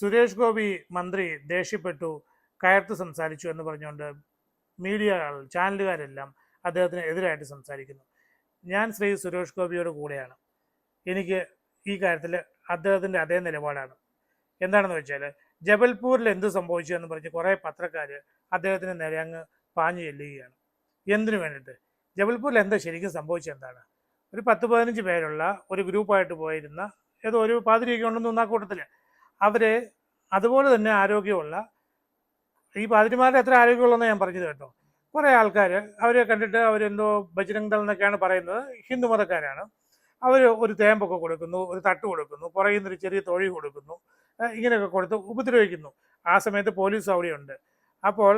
സുരേഷ് ഗോപി മന്ത്രി ദേഷ്യപ്പെട്ടു കയർത്ത് സംസാരിച്ചു എന്ന് പറഞ്ഞുകൊണ്ട് മീഡിയകൾ ചാനലുകാരെല്ലാം അദ്ദേഹത്തിന് എതിരായിട്ട് സംസാരിക്കുന്നു. ഞാൻ ശ്രീ സുരേഷ് ഗോപിയുടെ കൂടെയാണ്. എനിക്ക് ഈ കാര്യത്തിൽ അദ്ദേഹത്തിന്റെ അതേ നിലപാടാണ്. എന്താണെന്ന് വെച്ചാൽ ജബൽപൂരിൽ എന്ത് സംഭവിച്ചു എന്ന് പറഞ്ഞ് കുറേ പത്രക്കാർ അദ്ദേഹത്തിന് നേരെ അങ്ങ് പാഞ്ഞു ചെല്ലുകയാണ്. എന്തിനു വേണ്ടിയിട്ട്? ജബൽപൂരിൽ എന്താ ശരിക്കും സംഭവിച്ചത് എന്താണ്? ഒരു പത്ത് പതിനഞ്ച് പേരുള്ള ഒരു ഗ്രൂപ്പായിട്ട് പോയിരുന്ന ഏതോ ഒരു പാതിരിയൊക്കെ ഉണ്ടെന്ന് ആ കൂട്ടത്തിൽ അവരെ അതുപോലെ തന്നെ ആരോഗ്യമുള്ള ഈ പാതിരിമാരുടെ എത്ര ആരോഗ്യമുള്ളതെന്ന് ഞാൻ പറഞ്ഞത് കേട്ടോ. കുറേ ആൾക്കാർ അവരെ കണ്ടിട്ട് അവരെന്തോ ഭജനങ്ങൾ എന്നൊക്കെയാണ് പറയുന്നത്. ഹിന്ദു മതക്കാരാണ്. അവർ ഒരു തേമ്പൊക്കെ കൊടുക്കുന്നു ഒരു തട്ട് കൊടുക്കുന്നു പുറകിൽ നിന്നൊരു ചെറിയ തൊഴി കൊടുക്കുന്നു ഇങ്ങനെയൊക്കെ കൊടുത്ത് ഉപദ്രവിക്കുന്നു. ആ സമയത്ത് പോലീസ് അവിടെയുണ്ട്. അപ്പോൾ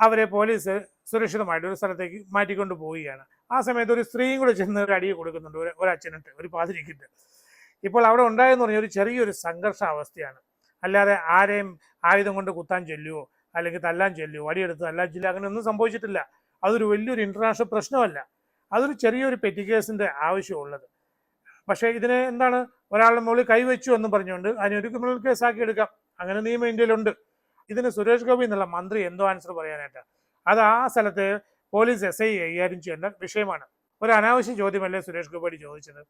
അവരെ പോലീസ് സുരക്ഷിതമായിട്ട് ഒരു സ്ഥലത്തേക്ക് മാറ്റിക്കൊണ്ട് പോവുകയാണ്. ആ സമയത്ത് ഒരു സ്ത്രീയും കൂടെ ചെന്ന് ഒരു അടിയെ കൊടുക്കുന്നുണ്ട്. ഒരു ഒരു അച്ഛനുണ്ട് ഒരു പാതിരിക്കുണ്ട്. ഇപ്പോൾ അവിടെ ഉണ്ടായെന്ന് പറഞ്ഞാൽ ഒരു ചെറിയൊരു സംഘർഷാവസ്ഥയാണ്. അല്ലാതെ ആരെയും ആയുധം കൊണ്ട് കുത്താൻ ചൊല്ലുവോ അല്ലെങ്കിൽ തല്ലാൻ ചൊല്ലുവോ വടിയെടുത്ത് തല്ലാൻ അങ്ങനെ ഒന്നും സംഭവിച്ചിട്ടില്ല. അതൊരു വലിയൊരു ഇന്റർനാഷണൽ പ്രശ്നമല്ല. അതൊരു ചെറിയൊരു പെറ്റി കേസിന്റെ ആവശ്യമുള്ളത്. പക്ഷേ ഇതിനെ എന്താണ് ഒരാളുടെ മുകളിൽ കൈവച്ചു എന്ന് പറഞ്ഞുകൊണ്ട് അതിനൊരു ക്രിമിനൽ കേസാക്കി എടുക്കാം. അങ്ങനെ നിയമം ഇന്ത്യയിലുണ്ട്. ഇതിന് സുരേഷ് ഗോപി എന്നുള്ള മന്ത്രി എന്തോ ആൻസർ പറയാനായിട്ട്. അത് ആ സ്ഥലത്ത് പോലീസ് എസ് ഐ കൈകാര്യം ചെയ്യേണ്ട വിഷയമാണ്. ഒരു അനാവശ്യ ചോദ്യമല്ലേ സുരേഷ് ഗോപിയോട് ചോദിച്ചത്?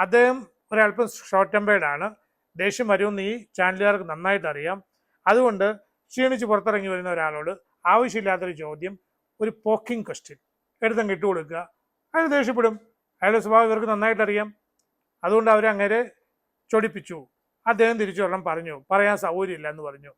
അദ്ദേഹം ഒരല്പം ഷോർട്ട് ടെമ്പേർഡ് ആണ്. ദേഷ്യം വരുമെന്ന് ഈ ചാനലുകാർക്ക് നന്നായിട്ട് അറിയാം. അതുകൊണ്ട് ക്ഷീണിച്ച് പുറത്തിറങ്ങി വരുന്ന ഒരാളോട് ആവശ്യമില്ലാത്തൊരു ചോദ്യം ഒരു പോക്കിംഗ് ക്വസ്റ്റ്യൻ. എടുത്തങ്ങ് ഇട്ട് കൊടുക്കുക. അയാൾ ദേഷ്യപ്പെടും. അയാളുടെ സ്വഭാവം ഇവർക്ക് നന്നായിട്ട് അറിയാം. അതുകൊണ്ട് അവരെ അങ്ങനെ ചൊടിപ്പിച്ചു. അദ്ദേഹം തിരിച്ചു വരണം പറഞ്ഞു. പറയാൻ സൗകര്യമില്ല എന്ന് പറഞ്ഞു.